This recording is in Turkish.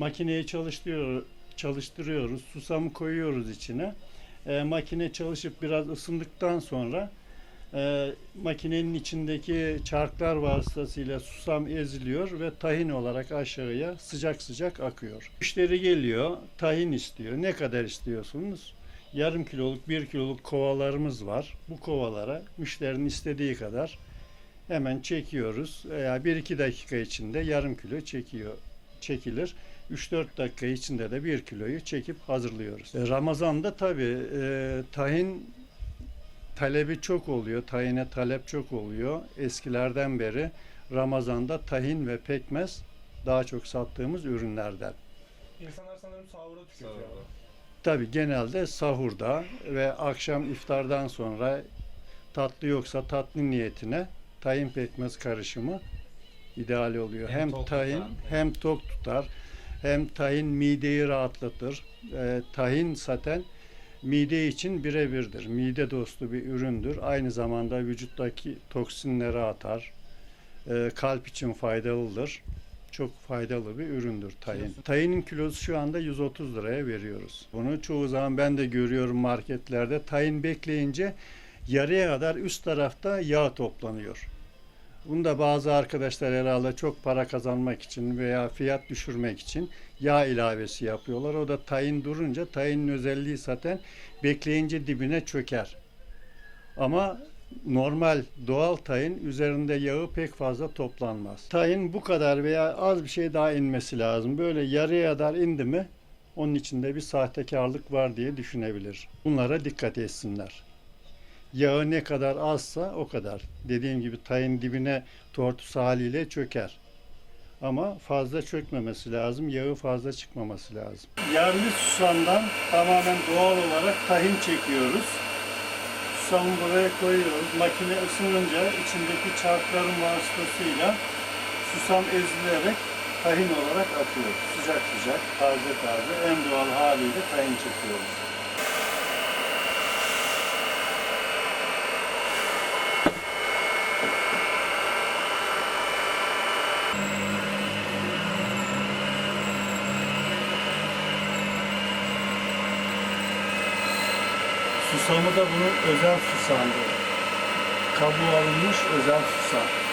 Makineyi çalıştırıyor, çalıştırıyoruz. Susamı koyuyoruz içine. E, makine çalışıp biraz ısındıktan sonra e, makinenin içindeki çarklar vasıtasıyla susam eziliyor ve tahin olarak aşağıya sıcak sıcak akıyor. Müşteri geliyor, tahin istiyor. Ne kadar istiyorsunuz? Yarım kiloluk, bir kiloluk kovalarımız var. Bu kovalara müşterinin istediği kadar hemen çekiyoruz. Veya bir iki dakika içinde yarım kilo çekiyor, çekilir. 3-4 dakika içinde de 1 kiloyu çekip hazırlıyoruz. E, Ramazan'da tabii e, tahin talebi çok oluyor. Tahine talep çok oluyor. Eskilerden beri Ramazan'da tahin ve pekmez daha çok sattığımız ürünlerden. İnsanlar sanırım sahura tüketiyor. Sağ Tabii genelde sahurda ve akşam iftardan sonra tatlı yoksa tatlı niyetine tahin pekmez karışımı ideal oluyor. Hem Hem, tok tahin tutar. hem tok tutar. Hem tahin mideyi rahatlatır. Ee, tahin zaten mide için birebirdir. Mide dostu bir üründür. Aynı zamanda vücuttaki toksinleri atar. Ee, kalp için faydalıdır. Çok faydalı bir üründür tahin. Tahinin kilosu şu anda 130 liraya veriyoruz. Bunu çoğu zaman ben de görüyorum marketlerde. Tahin bekleyince yarıya kadar üst tarafta yağ toplanıyor. Bunu da bazı arkadaşlar herhalde çok para kazanmak için veya fiyat düşürmek için yağ ilavesi yapıyorlar. O da tayin durunca tayinin özelliği zaten bekleyince dibine çöker. Ama normal doğal tayin üzerinde yağı pek fazla toplanmaz. Tayin bu kadar veya az bir şey daha inmesi lazım. Böyle yarıya kadar indi mi onun içinde bir sahtekarlık var diye düşünebilir. Bunlara dikkat etsinler. Yağı ne kadar azsa o kadar. Dediğim gibi tayin dibine tortusu haliyle çöker. Ama fazla çökmemesi lazım, yağı fazla çıkmaması lazım. Yerli susamdan tamamen doğal olarak tahin çekiyoruz. Susamı buraya koyuyoruz. Makine ısınınca içindeki çarkların vasıtasıyla susam ezilerek tahin olarak atıyor. Sıcak sıcak, taze taze, en doğal haliyle tahin çekiyoruz. Susamı da bunun özel susamdır. Kabuğu alınmış özel susam.